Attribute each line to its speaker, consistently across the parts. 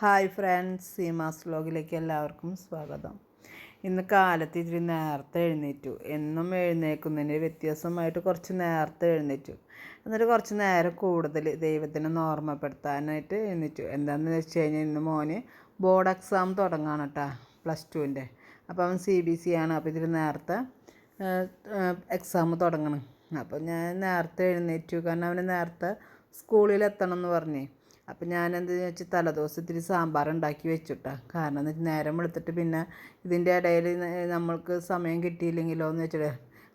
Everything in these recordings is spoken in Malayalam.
Speaker 1: ഹായ് ഫ്രണ്ട്സ് സീമാസ് വ്ലോഗിലേക്ക് എല്ലാവർക്കും സ്വാഗതം. ഇന്ന് കാലത്ത് ഇത്തിരി നേരത്തെ എഴുന്നേറ്റു. എന്നും എഴുന്നേൽക്കുന്നതിന് വ്യത്യാസമായിട്ട് കുറച്ച് നേരത്തെ എഴുന്നേറ്റു. എന്നിട്ട് കുറച്ച് നേരം കൂടുതൽ ദൈവത്തിനെ ഓർമ്മപ്പെടുത്താനായിട്ട് എഴുന്നേറ്റു. എന്താണെന്ന് വെച്ച് കഴിഞ്ഞാൽ ഇന്ന് മോന് ബോർഡ് എക്സാം തുടങ്ങാണ് കേട്ടോ പ്ലസ് ടുവിന്റെ. അപ്പോൾ അവൻ സി ബി സി ആണ്. അപ്പോൾ ഇതിൽ നേരത്തെ എക്സാം തുടങ്ങണം. അപ്പോൾ ഞാൻ നേരത്തെ എഴുന്നേറ്റു. കാരണം അവന് നേരത്തെ സ്കൂളിൽ എത്തണം എന്ന് പറഞ്ഞേ. അപ്പം എന്ത് വെച്ചാൽ തലേദിവസം ഇത്തിരി സാമ്പാർ ഉണ്ടാക്കി വെച്ചുട്ടാ. കാരണം എന്ന് വെച്ചാൽ നേരം വെളുത്തിട്ട് പിന്നെ ഇതിന്റെ ഇടയിൽ നമ്മൾക്ക് സമയം കിട്ടിയില്ലെങ്കിലോ എന്ന് വെച്ചിട്ട്.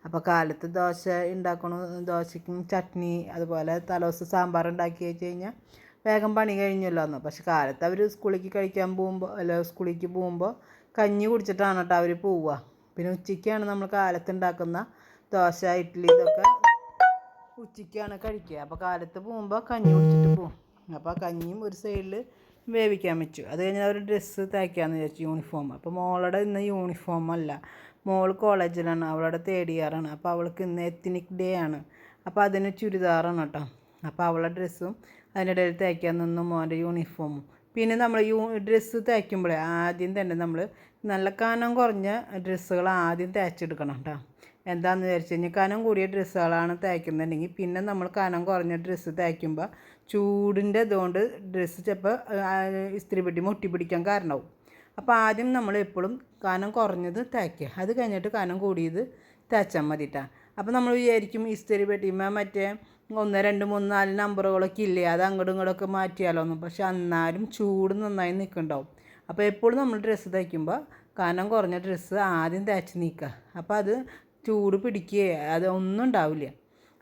Speaker 1: അപ്പോൾ കാലത്ത് ദോശ ഉണ്ടാക്കണ ദോശയ്ക്കും ചട്നി അതുപോലെ തലേദിവസം സാമ്പാർ ഉണ്ടാക്കി വെച്ച് കഴിഞ്ഞാൽ വേഗം പണി കഴിഞ്ഞല്ലോ എന്ന് പക്ഷെ കാലത്ത് അവർ സ്കൂളിലേക്ക് കഴിക്കാൻ പോകുമ്പോൾ അല്ല സ്കൂളിലേക്ക് പോകുമ്പോൾ കഞ്ഞി കുടിച്ചിട്ടാണ് കേട്ടോ അവർ പോവുക പിന്നെ ഉച്ചയ്ക്കാണ് നമ്മൾ കാലത്ത് ഉണ്ടാക്കുന്ന ദോശ ഇഡ്ഡലി ഇതൊക്കെ ഉച്ചയ്ക്കാണ് കഴിക്കുക. അപ്പോൾ കാലത്ത് പോകുമ്പോൾ കഞ്ഞി കുടിച്ചിട്ട് പോകും അപ്പോൾ കഞ്ഞിയും ഒരു സൈഡിൽ വേവിക്കാൻ വെച്ചു. അത് കഴിഞ്ഞാൽ ഒരു ഡ്രസ്സ് തയ്ക്കാമെന്ന് വിചാരിച്ചു യൂണിഫോം അപ്പോൾ മോളുടെ ഇന്ന് യൂണിഫോം അല്ല. മോൾ കോളേജിലാണ് അവളുടെ തേർഡ് ഇയറാണ് അപ്പോൾ അവൾക്ക് ഇന്ന് എത്തിനിക് ഡേ ആണ്. അപ്പോൾ അതിന് ചുരിദാറാണ് കേട്ടോ അപ്പോൾ അവളുടെ ഡ്രസ്സും അതിനിടയിൽ തയ്ക്കാൻ നിന്നും മോന്റെ യൂണിഫോമും പിന്നെ നമ്മൾ യൂ ഡ്രസ്സ് തയ്ക്കുമ്പോഴേ ആദ്യം തന്നെ നമ്മൾ നല്ല കനം കുറഞ്ഞ ഡ്രസ്സുകൾ ആദ്യം തയ്ച്ചെടുക്കണം കേട്ടോ എന്താണെന്ന് വിചാരിച്ചു കഴിഞ്ഞാൽ കനം കൂടിയ ഡ്രസ്സുകളാണ് തയ്ക്കുന്നുണ്ടെങ്കിൽ പിന്നെ നമ്മൾ കനം കുറഞ്ഞ ഡ്രസ്സ് തയ്ക്കുമ്പോൾ ചൂടിന്റെ ഇതുകൊണ്ട് ഡ്രസ്സ് ചിലപ്പോൾ ഇസ്തിരി പെട്ടി മുട്ടി പിടിക്കാൻ കാരണമാവും. അപ്പോൾ ആദ്യം നമ്മൾ എപ്പോഴും കനം കുറഞ്ഞത് തയ്ക്കുക. അത് കഴിഞ്ഞിട്ട് കനം കൂടിയത് തയ്ച്ചാൽ മതിട്ടാ. അപ്പോൾ നമ്മൾ വിചാരിക്കും ഇസ്തിരി പെട്ടിമ മറ്റേ ഒന്ന് രണ്ട് മൂന്ന് നാല് നമ്പറുകളൊക്കെ ഇല്ലേ അത് അങ്ങോട്ടും ഇങ്ങോട്ടൊക്കെ മാറ്റിയാലോന്നും പക്ഷെ അന്നാലും ചൂട് നന്നായി നിൽക്കുന്നുണ്ടാവും. അപ്പോൾ എപ്പോഴും നമ്മൾ ഡ്രസ്സ് തയ്ക്കുമ്പോൾ കനം കുറഞ്ഞ ഡ്രസ്സ് ആദ്യം തയ്ച്ച് നീക്കുക. അപ്പോൾ അത് ചൂട് പിടിക്കുകയോ അതൊന്നും ഉണ്ടാവില്ല.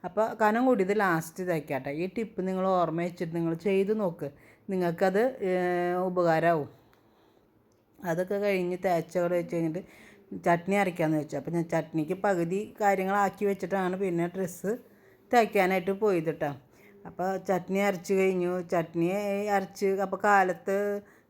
Speaker 1: അപ്പോൾ കനം കൂടിയത് ലാസ്റ്റ് ഇതാക്കാട്ടെ ഈ ടിപ്പ് നിങ്ങൾ ഓർമ്മ വെച്ചിട്ട് നിങ്ങൾ ചെയ്ത് നോക്ക്. നിങ്ങൾക്കത് ഉപകാരമാവും അതൊക്കെ കഴിഞ്ഞ് തേച്ചവിടെ വെച്ച് കഴിഞ്ഞിട്ട് ചട്നി അരയ്ക്കാമെന്ന് വെച്ചു. അപ്പോൾ ഞാൻ ചട്നിക്ക് പകുതി കാര്യങ്ങളാക്കി വെച്ചിട്ടാണ് പിന്നെ ഡ്രസ്സ് തയ്ക്കാനായിട്ട് പോയത് കേട്ടോ അപ്പോൾ ചട്നി അരച്ച് കഴിഞ്ഞു. ചട്നി അരച്ച് അപ്പോൾ കാലത്ത്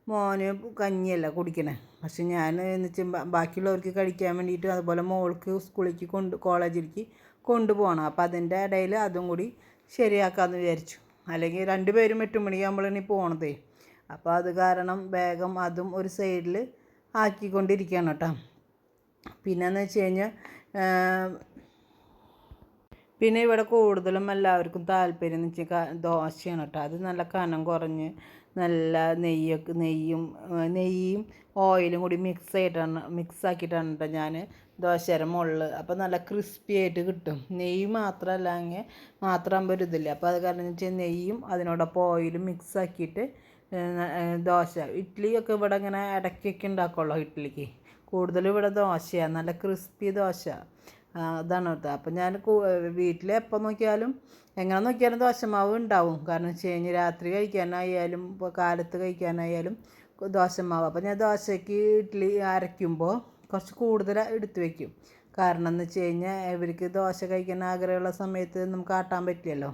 Speaker 1: മോന് കഞ്ഞിയല്ല കുടിക്കണേ. പക്ഷെ ഞാൻ എന്ന് വെച്ചാൽ ബാക്കിയുള്ളവർക്ക് കഴിക്കാൻ വേണ്ടിയിട്ട് അതുപോലെ മോൾക്ക് സ്കൂളിലേക്ക് കൊണ്ട് കോളേജിലേക്ക് കൊണ്ടുപോകണം. അപ്പോൾ അതിന്റെ ഇടയിൽ അതും കൂടി ശരിയാക്കാമെന്ന് വിചാരിച്ചു. അല്ലെങ്കിൽ രണ്ട് പേരും എട്ട് മണിയാകുമ്പോഴാണ് പോണതേ. അപ്പോൾ അത് കാരണം വേഗം അതും ഒരു സൈഡിൽ ആക്കിക്കൊണ്ടിരിക്കുകയാണ് കേട്ടോ. പിന്നെന്ന് വെച്ച് കഴിഞ്ഞാൽ പിന്നെ ഇവിടെ കൂടുതലും എല്ലാവർക്കും താല്പര്യം എന്ന് വെച്ചാൽ ദോശയാണ് കേട്ടോ. അത് നല്ല കനം കുറഞ്ഞ് നല്ല നെയ്യൊക്കെ നെയ്യും നെയ്യും ഓയിലും കൂടി മിക്സ് ആയിട്ടാണ് മിക്സ് ആക്കിയിട്ടാണ് കേട്ടോ ഞാൻ ദോശയുടെ മുകളിൽ അപ്പോൾ നല്ല ക്രിസ്പി ആയിട്ട് കിട്ടും. നെയ്യ് മാത്രമല്ല അങ്ങനെ മാത്രമാകുമ്പോൾ ഒരു ഇതില്ല. അപ്പോൾ അത് കാരണം വെച്ചാൽ നെയ്യും അതിനോടൊപ്പം ഓയിലും മിക്സ് ആക്കിയിട്ട് ദോശ. ഇഡ്ഡലിയൊക്കെ ഇവിടെ ഇങ്ങനെ ഇടയ്ക്കൊക്കെ ഉണ്ടാക്കുള്ളൂ ഇഡ്ഡലിക്ക് കൂടുതലും ഇവിടെ ദോശയാണ് നല്ല ക്രിസ്പി ദോശ. അതാണ് കേട്ടോ. അപ്പം ഞാൻ വീട്ടിൽ എപ്പോൾ നോക്കിയാലും എങ്ങനെ നോക്കിയാലും ദോശമാവ് ഉണ്ടാവും. കാരണം വെച്ച് കഴിഞ്ഞാൽ രാത്രി കഴിക്കാനായാലും ഇപ്പോൾ കാലത്ത് കഴിക്കാനായാലും ദോശമാവ്. അപ്പോൾ ഞാൻ ദോശയ്ക്ക് ഇഡ്ഡലി അരയ്ക്കുമ്പോൾ കുറച്ച് കൂടുതൽ എടുത്ത് വയ്ക്കും കാരണം എന്ന് വെച്ച് കഴിഞ്ഞാൽ ഇവർക്ക് ദോശ കഴിക്കാൻ ആഗ്രഹമുള്ള സമയത്ത് നമുക്ക് ആട്ടാൻ പറ്റില്ലല്ലോ.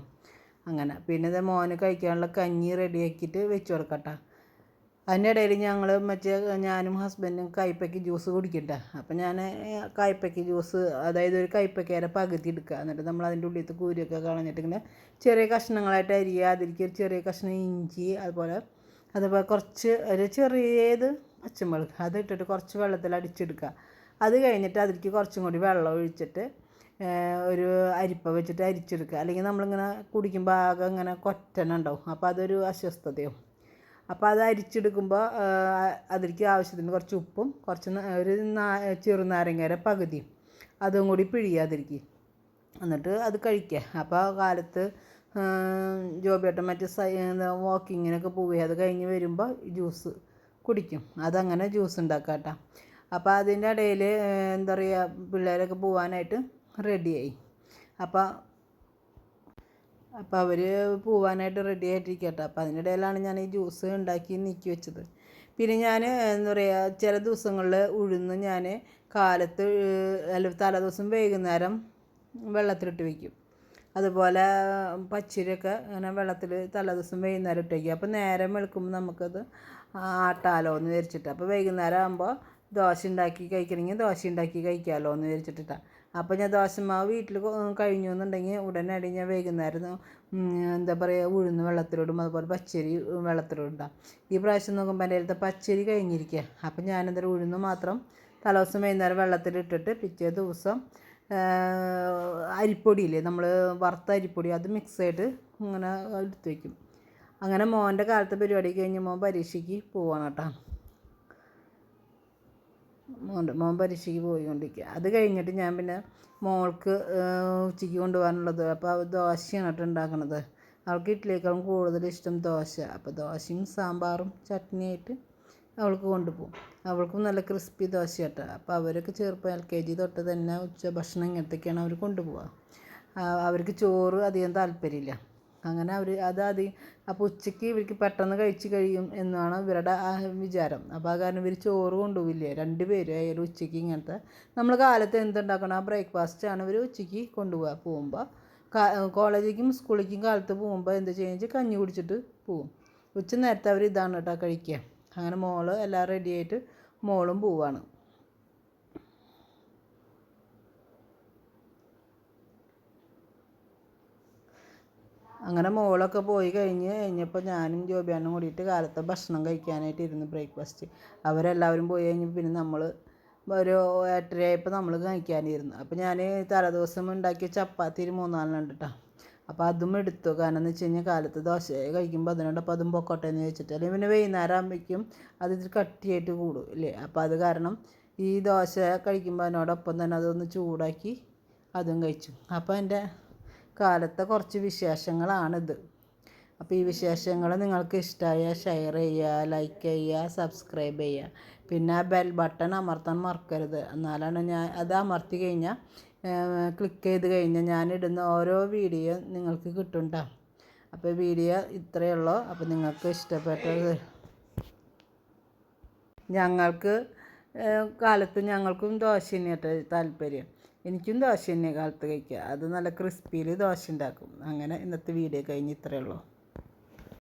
Speaker 1: അങ്ങനെ. പിന്നെ മോന് കഴിക്കാനുള്ള കഞ്ഞി റെഡിയാക്കിയിട്ട് വെച്ച് കൊടുക്കട്ടെ. അതിന്റെ ഇടയിൽ ഞങ്ങൾ മറ്റേ ഞാനും ഹസ്ബൻഡും കയ്പ്പയ്ക്ക് ജ്യൂസ് കുടിക്കട്ടെ. അപ്പം ഞാൻ കയ്പ്പയ്ക്ക് ജ്യൂസ് അതായത് ഒരു കയ്പ്പയ്ക്കയുടെ പകുതി എടുക്കുക. എന്നിട്ട് നമ്മൾ അതിന്റെ ഉള്ളിലത്തെ കൂരിയൊക്കെ കളഞ്ഞിട്ട് ഇങ്ങനെ ചെറിയ കഷ്ണങ്ങളായിട്ട് അരിയുക. അതിലേക്ക് ഒരു ചെറിയ കഷ്ണം ഇഞ്ചി അതുപോലെ അതുപോലെ കുറച്ച് ഒരു ചെറിയത് പച്ചമുളക് അത് ഇട്ടിട്ട് കുറച്ച് വെള്ളത്തിൽ അടിച്ചെടുക്കുക. അത് കഴിഞ്ഞിട്ട് അതിലേക്ക് കുറച്ചും കൂടി വെള്ളം ഒഴിച്ചിട്ട് ഒരു അരിപ്പ വെച്ചിട്ട് അരിച്ചെടുക്കുക. അല്ലെങ്കിൽ നമ്മളിങ്ങനെ കുടിക്കുമ്പോൾ ആകെ ഇങ്ങനെ കൊറ്റനുണ്ടാവും. അപ്പോൾ അതൊരു അസ്വസ്ഥതയാവും. അപ്പോൾ അത് അരിച്ചെടുക്കുമ്പോൾ അതിലേക്ക് ആവശ്യത്തിന് കുറച്ച് ഉപ്പും കുറച്ച് ഒരു ചെറുനാരങ്ങയുടെ പകുതിയും അതും കൂടി പിഴിയുക അതിലേക്ക് എന്നിട്ട് അത് കഴിക്കുക അപ്പോൾ കാലത്ത് ജോബിയേട്ടൻ മറ്റേ സൈ വാക്കിങ്ങിനൊക്കെ പോവുക അത് കഴിഞ്ഞ് വരുമ്പോൾ ജ്യൂസ് കുടിക്കും. അതങ്ങനെ ജ്യൂസ് ഉണ്ടാക്കാം കേട്ടോ അപ്പോൾ അതിന്റെ ഇടയിൽ എന്താ പറയുക പിള്ളേരൊക്കെ പോകാനായിട്ട് റെഡിയായി. അപ്പോൾ അപ്പോൾ അവർ പോവാനായിട്ട് റെഡി ആയിട്ടിരിക്കട്ടെ. അപ്പോൾ അതിനിടയിലാണ് ഞാൻ ഈ ജ്യൂസ് ഉണ്ടാക്കി നീക്കി വെച്ചത്. പിന്നെ ഞാൻ എന്താ പറയുക ചില ദിവസങ്ങളിൽ ഉഴുന്ന് ഞാൻ കാലത്ത് അല്ല തലേദിവസം വൈകുന്നേരം വെള്ളത്തിലിട്ട് വയ്ക്കും അതുപോലെ പച്ചരിയൊക്കെ ഇങ്ങനെ വെള്ളത്തിൽ തലേദിവസം വൈകുന്നേരം ഇട്ട് വയ്ക്കും അപ്പോൾ നേരം വെളുക്കുമ്പോൾ നമുക്കത് ആട്ടാലോ എന്ന് വിചാരിച്ചിട്ട്. അപ്പോൾ വൈകുന്നേരം ആകുമ്പോൾ ദോശ ഉണ്ടാക്കി കഴിക്കണമെങ്കിൽ ദോശ ഉണ്ടാക്കി കഴിക്കാമല്ലോ എന്ന് വിചാരിച്ചിട്ടാണ് അപ്പോൾ ഞാൻ ദോശമാവ് വീട്ടിൽ കഴിഞ്ഞു എന്നുണ്ടെങ്കിൽ ഉടനടി ഞാൻ വൈകുന്നേരം എന്താ പറയുക ഉഴുന്ന് വെള്ളത്തിലിടും. അതുപോലെ പച്ചരി വെള്ളത്തിലിടും ഈ പ്രാവശ്യം നോക്കുമ്പോൾ എന്റെ അടുത്ത് പച്ചരി കഴിഞ്ഞിരിക്കുക അപ്പം ഞാനെന്തായാലും ഉഴുന്ന് മാത്രം തലേദിവസം വൈകുന്നേരം വെള്ളത്തിലിട്ടിട്ട് പിറ്റേ ദിവസം അരിപ്പൊടിയില്ലേ നമ്മൾ വറുത്ത അരിപ്പൊടി അത് മിക്സ് ആയിട്ട് ഇങ്ങനെ എടുത്ത് വയ്ക്കും അങ്ങനെ മോന്റെ കാലത്തെ പരിപാടി കഴിഞ്ഞ് മോൻ പരീക്ഷയ്ക്ക് പോവാണ് കേട്ടോ. മോൻ പരീക്ഷയ്ക്ക് പോയിക്കൊണ്ടിരിക്കുക. അത് കഴിഞ്ഞിട്ട് ഞാൻ പിന്നെ മോൾക്ക് ഉച്ചയ്ക്ക് കൊണ്ടുപോകാനുള്ളത്. അപ്പോൾ ദോശയാണ് കേട്ടോ ഉണ്ടാക്കണത്. അവൾക്ക് ഇഡ്ഡലിയേക്കാളും കൂടുതൽ ഇഷ്ടം ദോശ. അപ്പോൾ ദോശയും സാമ്പാറും ചട്നിയായിട്ട് അവൾക്ക് കൊണ്ടുപോകും. അവൾക്കും നല്ല ക്രിസ്പി ദോശ കേട്ടോ. അപ്പോൾ അവരൊക്കെ ചെറുപ്പം എൽ കെ ജി തൊട്ട് തന്നെ ഉച്ച ഭക്ഷണം ഇങ്ങനത്തേക്കാണ് അവർ കൊണ്ടുപോവുക. അവർക്ക് ചോറ് അധികം താല്പര്യമില്ല. അങ്ങനെ അവർ അതാതി അപ്പോൾ ഉച്ചയ്ക്ക് ഇവർക്ക് പെട്ടെന്ന് കഴിച്ച് കഴിയും എന്നാണ് ഇവരുടെ വിചാരം. അപ്പോൾ ആ കാരണം ഇവർ ചോറ് കൊണ്ടുപോവില്ലേ? രണ്ട് പേര് ആയാലും ഉച്ചയ്ക്ക് ഇങ്ങനത്തെ. നമ്മൾ കാലത്ത് എന്തുണ്ടാക്കണം? ആ ബ്രേക്ക്ഫാസ്റ്റ് ആണ് ഇവർ ഉച്ചയ്ക്ക് കൊണ്ടുപോകുക പോകുമ്പോൾ കോളേജിലേക്കും സ്കൂളിലേക്കും കാലത്ത് പോകുമ്പോൾ എന്താ ചെയ്യുക കഞ്ഞി കുടിച്ചിട്ട് പോവും ഉച്ച നേരത്തെ അവർ ഇതാണ് കേട്ടോ കഴിക്കുക അങ്ങനെ മോൾ എല്ലാം റെഡിയായിട്ട് മോളും പോവാണ്. അങ്ങനെ മോളൊക്കെ പോയി കഴിഞ്ഞ് കഴിഞ്ഞപ്പോൾ ഞാനും ജോബിയാനും കൂടിയിട്ട് കാലത്തെ ഭക്ഷണം കഴിക്കാനായിട്ട് ഇരുന്ന് ബ്രേക്ക്ഫാസ്റ്റ്. അവരെല്ലാവരും പോയി കഴിഞ്ഞപ്പോൾ പിന്നെ നമ്മൾ ഒരു എട്ടരയായപ്പോൾ നമ്മൾ കഴിക്കാനിരുന്നു. അപ്പോൾ ഞാൻ തലേദിവസം ഉണ്ടാക്കിയ ചപ്പാത്തി ഒരു മൂന്നാലെണ്ണം കേട്ടോ. അപ്പോൾ അതും എടുത്തു. കാരണം എന്ന് വെച്ച് കഴിഞ്ഞാൽ കാലത്ത് ദോശ കഴിക്കുമ്പോൾ അതിനോട് അപ്പോൾ അതും പൊക്കോട്ടെ എന്ന് വെച്ചിട്ട് അല്ലെങ്കിൽ പിന്നെ വൈകുന്നേരം ആകുമ്പോഴേക്കും അത് ഇതിൽ കട്ടിയായിട്ട് കൂടും ഇല്ലേ? അപ്പോൾ അത് കാരണം ഈ ദോശ കഴിക്കുമ്പോൾ അതിനോടൊപ്പം തന്നെ അതൊന്ന് ചൂടാക്കി അതും കഴിച്ചു. അപ്പോൾ എന്റെ കാലത്തെ കുറച്ച് വിശേഷങ്ങളാണിത്. അപ്പോൾ ഈ വിശേഷങ്ങൾ നിങ്ങൾക്ക് ഇഷ്ടമായ ഷെയർ ചെയ്യുക ലൈക്ക് ചെയ്യുക സബ്സ്ക്രൈബ് ചെയ്യുക. പിന്നെ ആ ബെൽ ബട്ടൺ അമർത്താൻ മറക്കരുത്. എന്നാലാണ് ഞാൻ അത് അമർത്തി കഴിഞ്ഞാൽ ക്ലിക്ക് ചെയ്ത് കഴിഞ്ഞാൽ ഇടുന്ന ഓരോ വീഡിയോ നിങ്ങൾക്ക് കിട്ടും കേട്ടോ അപ്പോൾ വീഡിയോ ഇത്രയേ ഉള്ളൂ. അപ്പോൾ നിങ്ങൾക്ക് ഇഷ്ടപ്പെട്ടത് ഞങ്ങൾക്ക് കാലത്ത് ഞങ്ങൾക്കും ദോശ തന്നെയാട്ടോ താല്പര്യം. എനിക്കും ദോശ തന്നെ കാലത്ത് കഴിക്കുക. അത് നല്ല ക്രിസ്പിയിൽ ദോശ ഉണ്ടാക്കും. അങ്ങനെ ഇന്നത്തെ വീഡിയോ കഴിഞ്ഞ് ഇത്രയേ ഉള്ളൂ.